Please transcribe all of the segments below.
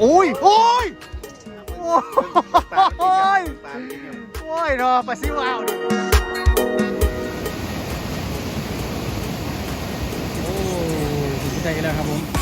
โอ้ยโอ้ยโอ้ยโอ้ยปลาโอ้ยรอปลาซิวเอาดิโอ้ถึงใจแล้วครับผม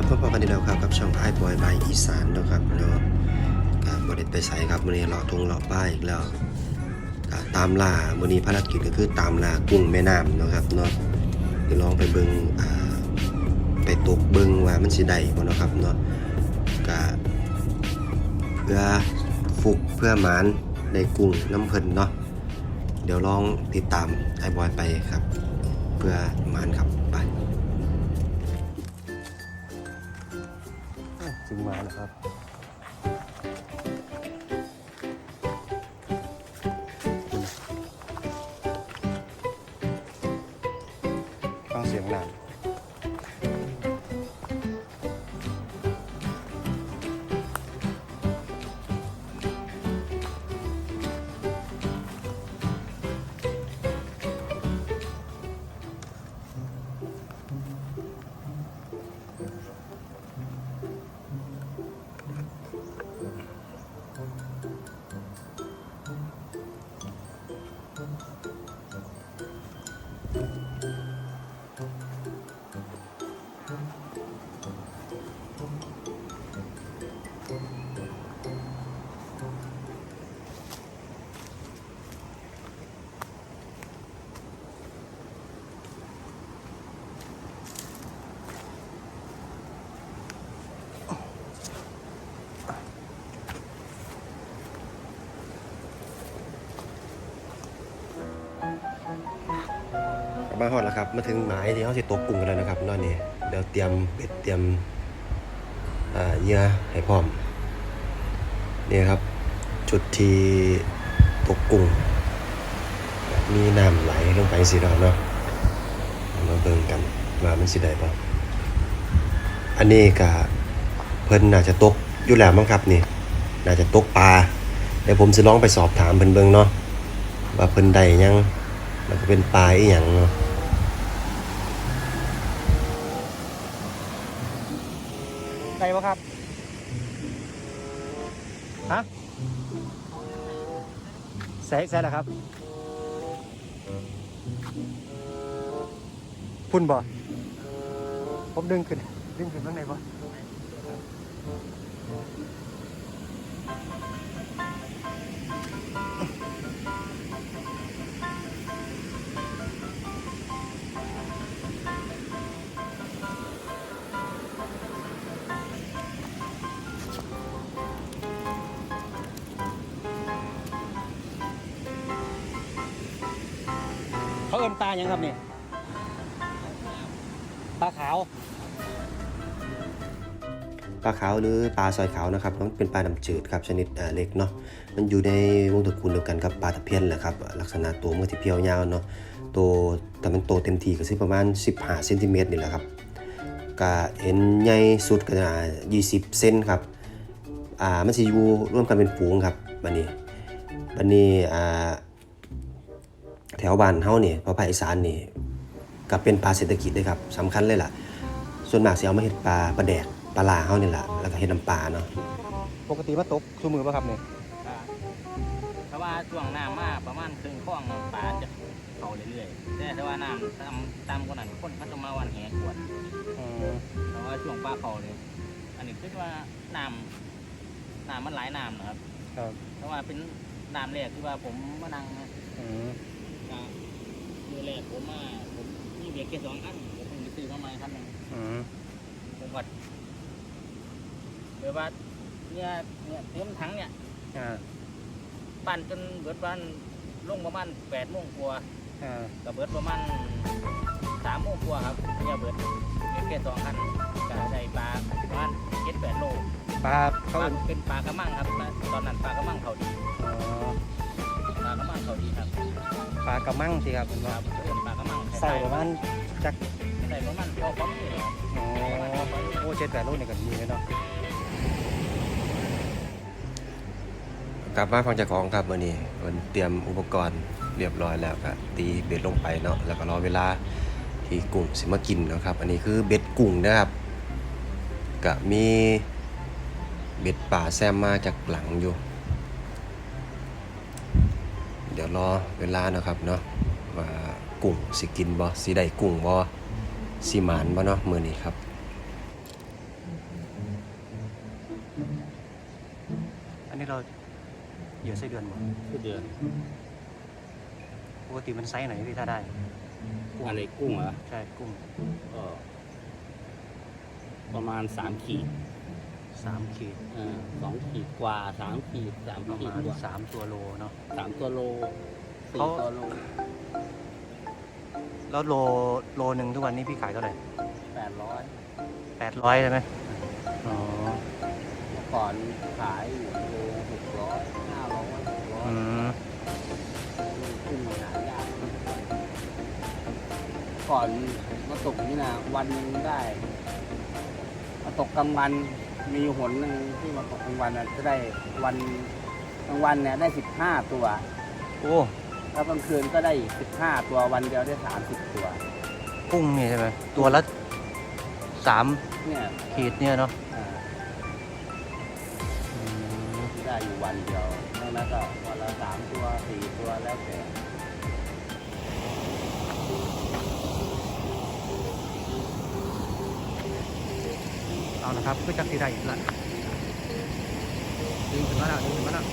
ครับพบกันอีกแล้วครับกับช่องไอ้บอยบายอีสานนะครับเนาะกับบริษัทไปใส่ครับวันนี้เลาะทงเลาะป้ายอีกแล้วกตามล่าวันนี้ภารกิจก็คือตามล่ากุ้งแม่น้ำนะครับเนาะเดี๋ยวลองไปเบิงไปตกเบิ้งว่ามันสิได้บ่เนาะครับเนาะก็เพื่อฟุกเพื่อหมานในกุ้งน้ำเพิ่นเนาะเดี๋ยวลองติดตามไอ้บอยไปครับ เพื่อหมานครับไป ถึงมานะครับ มาฮอดแล้วครับ มาถึงหมายที่เขาสิตกกุ้งกันแล้วนะครับนอนนี่เดี๋ยวเตรียมเบ็ดเตรียมอ่าเหยื่อให้พร้อมนี่ครับ จุดที่ตกกุ้งมีน้ำไหลลงไปสิเราะเนาะเอามาเบิ่งกันว่ามันสิได้บ่อันนี้ก็เพิ่นน่าจะตกอยู่แล้วมั้งครับนี่น่าจะตกปลาเดี๋ยวผมสิลองไปสอบถามเพิ่นเบิ่งเนาะว่าเพิ่นได้ยังมันจะเป็นปลาอีหยังเนาะ ได้ปะครับ ฮะใส่ใส่แล้วครับ พุ่นบ่ผมดึงขึ้น ดึงขึ้นข้างในบ่ เขาอินปลางครับนี่ปลาขาวปลาขาวหรือปลาซอยขาวนะครับมันเป็นปลาดำจืดครับชนิดเล็กเนาะมันอยู่ในวงตระกูลเดียวกันกับปลาตะเพียนแหละครับลักษณะตัวมันที่เพียวยาวเนาะตัวแต่มันโตเต็มทีก็สิประมาณ 15เซนติเมตรนี่แหละครับก็เห็นใหญ่สุดก็จะ20เซนครับอ่ามันสิอยู่ร่วมกันเป็นฝูงครับบัดนี้บัดนี้อ่า แถวบ้านเฮานี่ภาคอีสานนี่ก็เป็นปลาเศรษฐกิจเลยครับสำคัญเลยล่ะ ส่วนมากสิเอามาเฮ็ดปลาปลาแดกปลาลาเฮานี่แหละแล้วก็เฮ็ดน้ำปลาเนาะปกติมาตกชูมือป่ะครับเนี่ยเพราะว่าช่วงน้ำมาประมาณครึ่งข้องปลาจะเข้าเรื่อยๆแต่ถ้าว่าน้ำตามตามกว่านั้นคนเขาจะมาวันแหกวดเพราะว่าช่วงปลาเขาเลยอันนี้คือว่าน้ำน้ำมันหลายน้ำนะครับครับเพราะว่าเป็นน้ำแรกที่ว่าผมมานั่ง นะอืมก็มือแรกผมมาผมมีเบียร์แค่สองอันผมเพิ่งไปซื้อมาใหม่คันหนึงอืมผมก็เดี๋ยวว่าเนี่ยเนี่ยเต็มถังเนี่ยอ่าปั่นจนเบิดวันลงประมาณแปดโมงกว่าอ่ากับเบิดประมาณสามโมงกว่าครับเนี่ยเบิดเก็บแค่สองคันก็ได้ปลาประมาณเจ็ดแปดโลปลาปเขาลาเอิ้นเป็นปลากระมังครับ ตอนนั้นปลากระมังเขาดีอ๋อลากระมังเขาดีครับ ปลากระมังสิครับเป็นคว่ารับเอิ้นปลากระมังใส่ประมาณจักใส่ประมาณเดียวพร้อมนี่ครับอ๋อโอ้เจ็ดแปดโลนี่ก็ดีเลยเนาะกลับมาฟังจากของครับวันนี้มันเตรียมอุปกรณ์เรียบร้อยแล้วก็ตีเบ็ดลงไปเนาะแล้วก็รอเวลาที่กุ้งสิมากินเนาะครับ อันนี้คือเบ็ดกุ้งนะครับก็มีเบ็ดป่าแซมมาจากหลังอยู่เดี๋ยวรอเวลาเนาะครับเนาะว่ากุ้งสิกินบ่สิได้กุ้งบ่สิหมานบ่เนาะมื้อนี้ครับอันนี้เราเหยื่อไส้เดือนหมดคือเดือนปกติมันไซส์ไหนพี่ถ้าได้อะไรกุ้งเหรอใช่กุ้งก็ประมาณสามขีด สามขีดเออสองขีดกว่าสามขีดสามประขีดมาณกว่าสามตัวโลเนาะ สามตัวโลสี่เขา ตัวโลแล้วโลโลหนึ่งทุกวันนี้พี่ขายเท่าไหร่แปดร้อยแปดร้อยใช่ไหมอ๋อเมื่อก่อนขายอยู่โลหกร้อยห้าร้อยหกร้อยอืมกุ้งหายากก่อนมาตกนี่นะวันหนึงได้มาตกกลางวัน มีอยู่หนหนึ่งที่มาตกกลางวันน่ะจะได้วันกลางวันเนี่ยได้สิบห้าตัว โอ้แล้วกลางคืนก็ได้สิบห้าตัววันเดียวได้สามสิบตัว กุ้งนี่ใช่ไหมตัวละสามเนี่ยขีดเนี่ยเนาะอ่าอืมที่ได้อยู่วันเดียวนอกนั้นก็วันละสามตัวสี่ตัวแล้วแต่ เอานะครับเพื่อจักสีได้อีกละดึงขึ้นมาแล้วดึงขึ้นมาแล้ว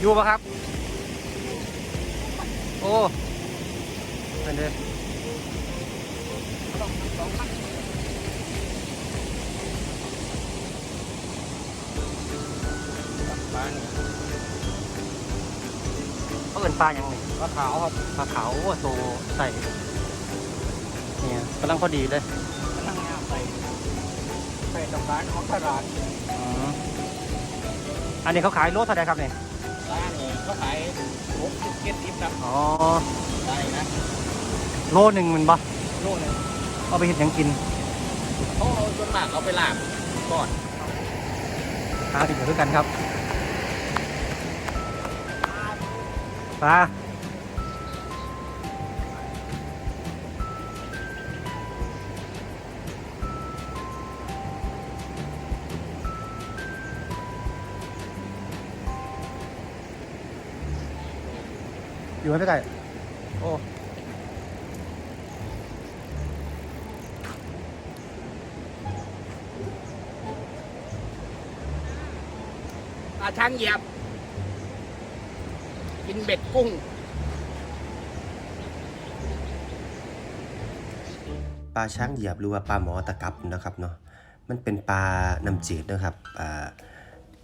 อยู่ปะครับ โอ้เป็นเด้บ้านเขาเอินปลาอย่างนี้ปลาขาวครับปลาขาวโอ้โตใส่เนี่ยกำลังพอดีเลย ไปตรงร้านของตลาดอืมอันนี้เขาขายโลเท่าไหร่ครับเนี่ยร้านเลยเขาขายหกสิบเจ็ดสิบครับอ๋อได้นะโลหนึ่งมันบ่โลนึงเอาไปเห็ดหยังกินเขาเอาส่วนมากเอาไปลาบก่อนปลาติดอยู่ด้วยกันครับปลา อยู่ไหมพี่ไก่โอ้ปลาช้างเหยียบ กินเบ็ดกุ้ง ปลาช้างเหยียบหรือว่าปลาหมอตะกับนะครับเนาะ มันเป็นปลาน้ำจืดนะครับอ่า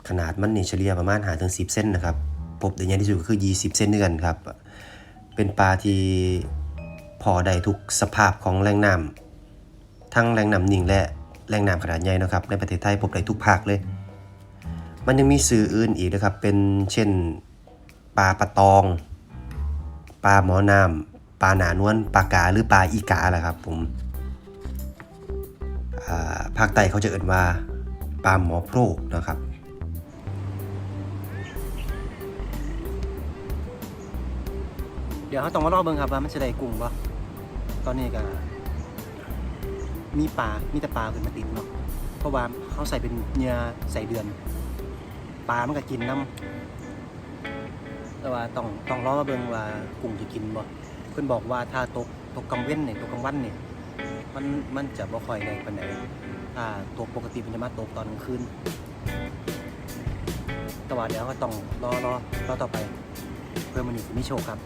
ขนาดมันนี่เฉลี่ยประมาณหาถึง10เส้นนะครับ พบได้ใหญ่ที่สุดก็คือ 20 เส้นด้วยกันครับ เป็นปลาที่พอได้ทุกสภาพของแหล่งน้ำทั้งแหล่งน้ำนิ่งและแหล่งน้ำขนาดใหญ่นะครับ ในประเทศไทยพบได้ทุกภาคเลย มันยังมีสื่ออื่นอีกนะครับ เป็นเช่นปลาปะตอง ปลาหมอน้ำปลาหนานวลปลากาหรือปลาอีกาแหละครับผมภาคใต้เขาจะเอ่นว่าปลาหมอโพรกนะครับ ดี๋ยวเขาต้องมารอเบิ่งครับว่ามันจะได้กุ้งบ่ตอนนี้ก็มีปลา มีแต่ปลาขึ้นมาติดเนาะ เพราะว่าเขาใส่เป็นเหยื่อใส่เดือน ปลามันก็กินน้ำแต่ว่าต้องต้องรอเบิ่งว่ากุ้งจะกินบ่เพิ่อนบอกว่าถ้าตกตกกลางเว้นเนี่ยตกกลางวันเนี่ยมันมันจะบ่ค่อยได้ปานใดถ้าตกปกติมันจะมาตกตอนกลางคืนแต่ว่าเดี๋ยวก็ต้องรอรอรอต่อไป เพื่อมันอยู่มีโชคครับ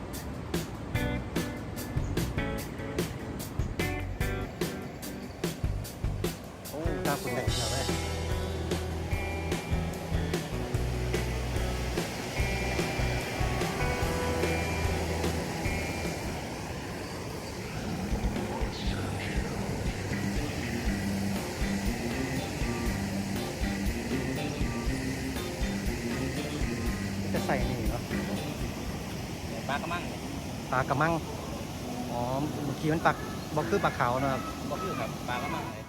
คุณแดงแล้วแม่ใส่นี่เนาะปลากระมังเนี่ยปลากระมัง อ๋อเมื่อกี้มันปลาบอกคือปลาขาวนะครับก็คือครับปลากระมังเลยครับ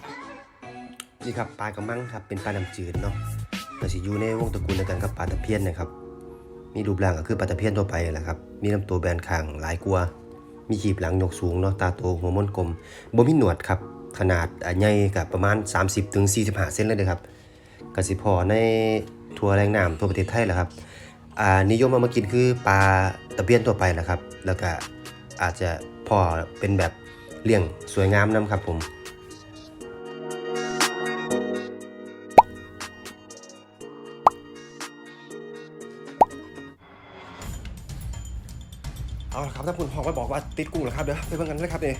นี่ครับปลากระมังครับเป็นปลาน้ำจืดเนาะก็สิอยู่ในวงตระกูลเดียวกันกับปลาตะเพียนนะครับมีรูปร่างก็คือปลาตะเพียนทั่วไปแหละครับมีลำตัวแบนคางหลายกว่ามีขีบหลังยกสูงเนาะตาโตหัวม้วนกลมบ่มีหนวดครับขนาดอะใหญ่กับประมาณ 30-45ถึง45เซนเลยเด้อครับกสิพอในทัวแรงน้ำทั่วประเทศไทยแหละครับอ่านิยมเอามากินคือปลาตะเพียนทั่วไปแหละครับ แล้วก็อาจจะพอเป็นแบบเลี้ยงสวยงามนํครับผม เอาละครับถ้าคุณพอกไปบอกว่าติดกุ้งเหรอครับเดี๋ยวไปเบิ่งกันเลยครับนี่ย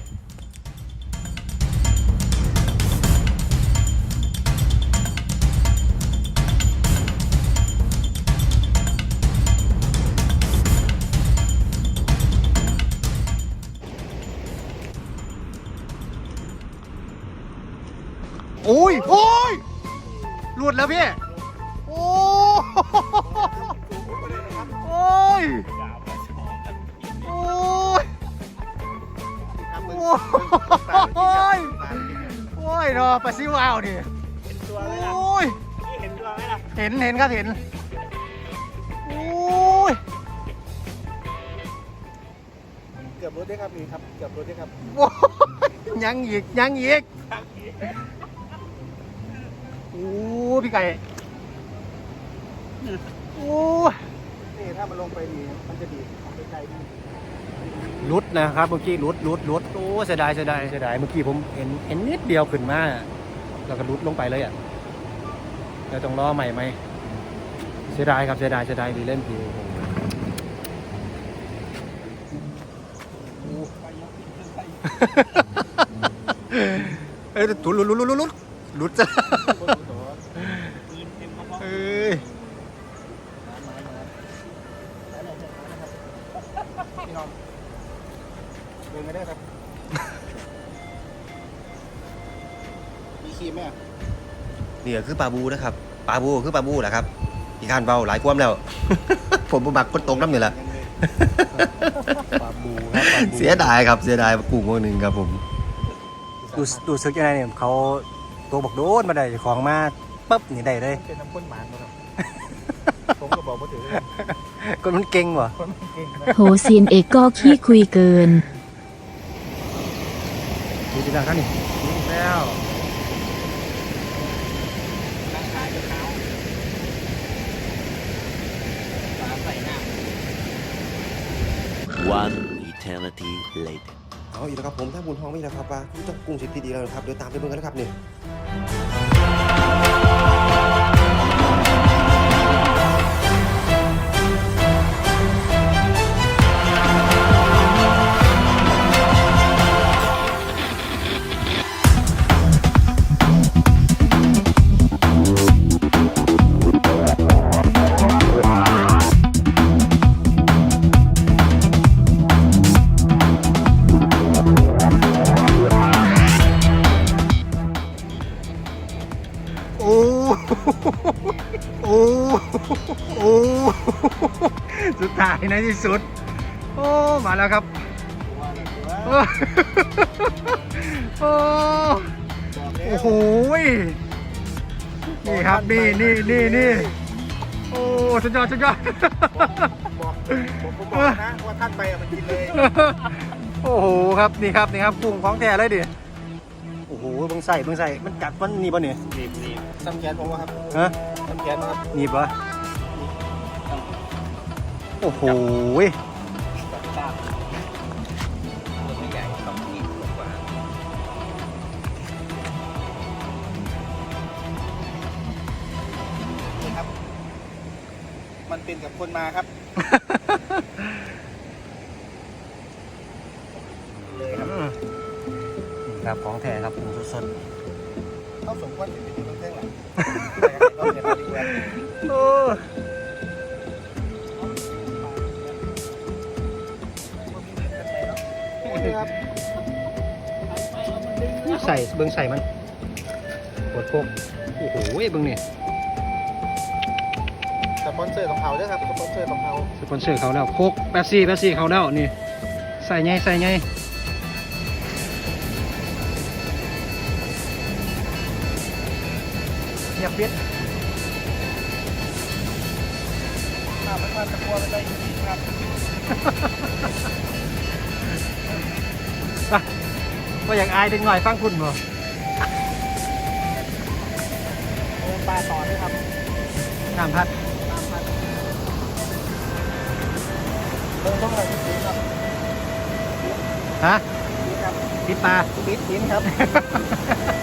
โอ้ยโอ้ยเนาะปลาซิวเอาดิโอ้ยเห็นตัวไหมล่ะเห็นเห็นครับเห็นโอ้ยเกือบรถได้ครับนี่ครับเกือบรถได้ครับโอ้ยยังอีกยังอีกโอ้พี่ไก่โอ้ยนี่ถ้ามันลงไปนี่มันจะดีดออกไปไกลนี่ ลุดนะครับเมื่อกี้ลุดลุดลุดโอ้เสียดายเสียดายเสียดายเมื่อกี้ผมเห็นเห็นนิดเดียวขึ้นมาแล้วก็ลุดลงไปเลยอะเดี๋ยวต้องรอใหม่ไหมเสียดายครับเสียดายเสียดายดีเล่นผิวเอ้ยตุลุดลุดลุดลุดลุดลุดจ้ะ นี่ก็คือปลาบูนะครับปลาบูคือปลาบูแหละครับอีกการเบาหลายความแล้ว ผมบ่มักคนตรงน้ำนี่แหละยังเลยปลาบูครับปลาบูเสียดายครับเสียดายกุ้งตัวหนึ่งครับผมดูดูซึกยังไงเนี่ยเขาตัวบอกโดนมาได้เจ้าของมาปั๊บนี่ได้เลยเป็นน้ำข้นหมานนะครับผมก็บอกว่าถือคนมันเก่งว่ะคนเก่งนะโหเซียนเอกก็ขี้คุยเกินดูดีดังท่านนี่แล้ว ร่างกายจะเท้าปลาใส่น้ำ One eternity later. เอาอีกแล้วครับผมถ้าบุญทองไม่แล้วครับว่าคุณจะกุ้งสิบทีดีแล้วนะครับเดี๋ยวตามไปเบิ่งกันนะครับเนี่ย โอ้โอ้สุดท้ายในที่สุด โอ้ มาแล้วครับ โอ้โอ้บอกแล้วโอ้โหยนี่ครับ นี่นี่นี่นี่โอ้สุดยอดสุดยอดบอกผมผมบอกนะว่าท่านไปอะมันกินเลย โอ้โหครับนี่ครับนี่ครับกุ้งของแท้เลยดิโอ้โหเบิ่งใส่เบิ่งใส่มันกัดมันนี่ป่ะเนี่ยรีบ รีบซ้ำแขนผมว่าครับฮะซ้ำแขนนะครับนี่ป่ะโอ้โหยจับทราบตัวไม่ใหญ่สองขีดกว่านี่ครับ มันเป็นกับคนมาครับ เลยครับ อืมครับของแท้ครับกุ้งสดเข้าสมควรจะเป็นคนเครื่องหลังเราเรียนดีกว่าๆ โอ้ใส่เบิ่งใส่มันปวดโคกโอ้โหเบิ่งนี่สปอนเซอร์ของเขาด้วยครับสปอนเซอร์ของเขาสปอนเซอร์เขาแล้วโคกแป๊บซี่แป๊บซี่เขาแล้วนี่ใส่ไงใส่ไงเงียบปิดข้ ไม่ว่าจะกลัวไม่ได้จริงๆครับว่าอย่างอายเด็กหน่อยฟังคุณบ่โอ้ปลาต่อด้วยครับน้ำพัดตามพันเบิ่งต้องอะไรจริงๆครับฮะนี่ครับปิดปลาปิดทิ้นครับครับ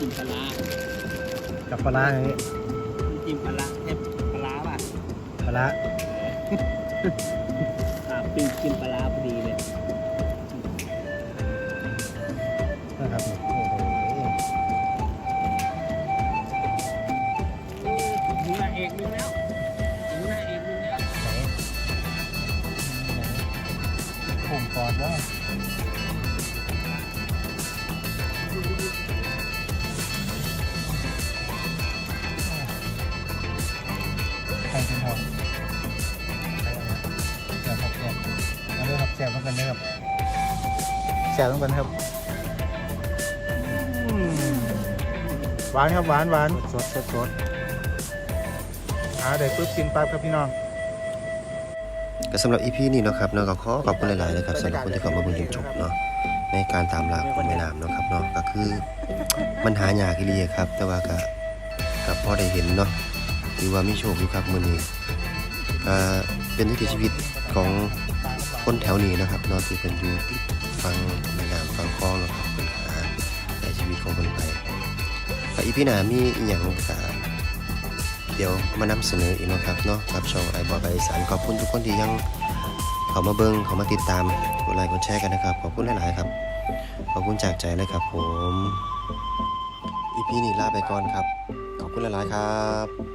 กินกินปลาร้ากับปลาร้าอย่างนี้กินปลาร้าเทปปลาร้าป่ะปลาร้าอ่ากินกินปลา ใครเป็นหอมแซ่บครับแซ่บมาด้วยครับแซ่บต้องกันนะครับแซ่บต้องกันครับอืมหวานครับหวานหวานสดสดสดหาได้ปุ๊บกินปั๊บครับพี่น้องก็สำหรับ EP นี้เนาะครับเนาะก็ขอขอบคุณหลายๆนะครับสำหรับคนที่เข้ามาเบิ่งจนจบเนาะในการตามล่าของแม่น้ำเนาะครับเนาะก็คือมันหายากอีหลีครับ แต่ว่าก็ก็พอได้เห็นเนาะ ถือว่ามีโชคอยู่ครับมือนี้ก็เป็นวิถีชีวิตของคนแถวนี้นะครับเนาะที่เป็นอยู่ติดฟังแม่น้ำฟังคลองเนาะครับป็นหาในชีวิตของคนไปก็ EP หน้ามีอีหยังก็เดี๋ยวมานำเสนออีกนะครับเนาะกับช่องไอบอไปสานขอบคุณทุกคนที่ยังเขามาเบิ้งเขามาติดตามกดไลค์กดแชร์กันนะครับ ขอบคุณหลายๆครับ ขอบคุณจากใจเลยครับผมอีพีนี้ลาไปก่อนครับ ขอบคุณหลายๆครับ